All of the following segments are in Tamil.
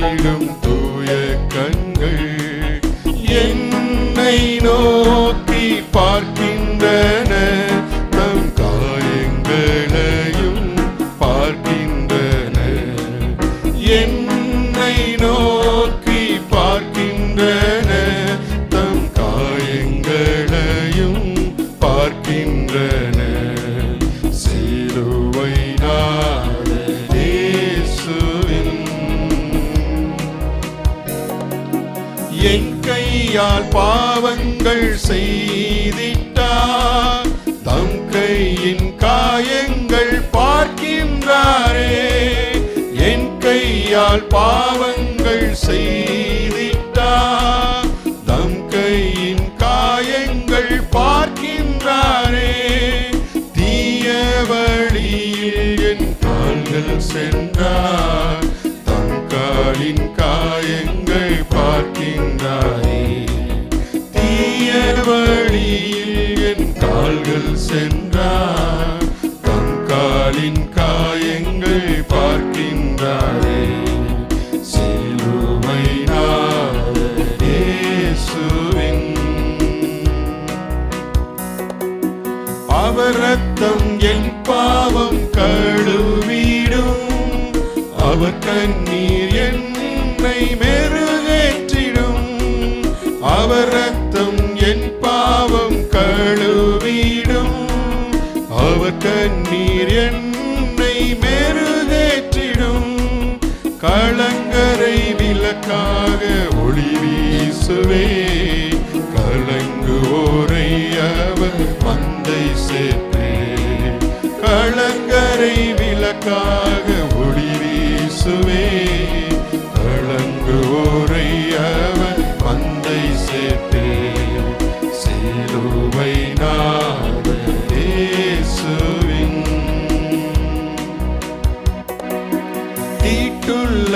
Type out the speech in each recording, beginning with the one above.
வீசிடும் தூய கண்கள் என்னை நோக்கி பார்க்கின்றன. தம் காயங்களையும் பார்க்கின்றன. என்னை நோக்கி பார்க்கின்றன. தம் காயங்களையும் பார்க்கின்றன. என் கையால் பாவங்கள் செய்திட்டார்? தம் கையின் காயங்கள் பார்க்கின்றாரே. என் கையால் பாவங்கள் செய்திட்டார். தம் கையின் காயங்கள் பார்க்கின்றாரே. தீய வழியில் என் கால்கள் சென்று பார்க்கின்றாரே தீய வழியில் என் கால்கள் சென்றார். தம் காலின் காயங்கள் பார்க்கின்றாரே. சிலுவை அவர் ரத்தம் என் பாவம் கழுவிடும். அவர் கண்ணீர் என்னை மெருக அவர் ரத்தம் என் பாவம் கழுவிடும். அவர் கண்ணீர் என்னை மெருகேற்றிடும். களங்கரை விளக்காக ஒளி வீசுவே. கலங்குவோரை அவர் மந்தை சேர்ப்பே களங்கரை விளக்காக இயேசுவின் தீட்டுள்ள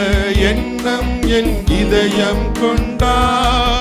எண்ணம் என் இதயம் கொண்டார்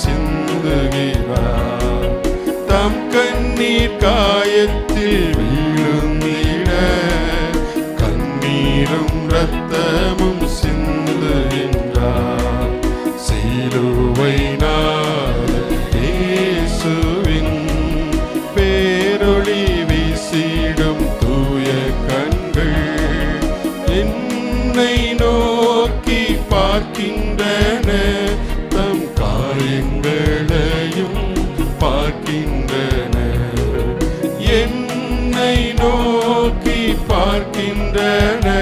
சிந்துகிறார் தம் கண்ணீர் காயத்தில் விழுந்திட கண்ணீரும் ரத்தமும் சிந்துகின்றார். சிலுவை நாத பேரொளி வீசிடும் தூய கண்கள் என்னை நோக்கி பார்க்கின்றன. பார்க்கின்றன.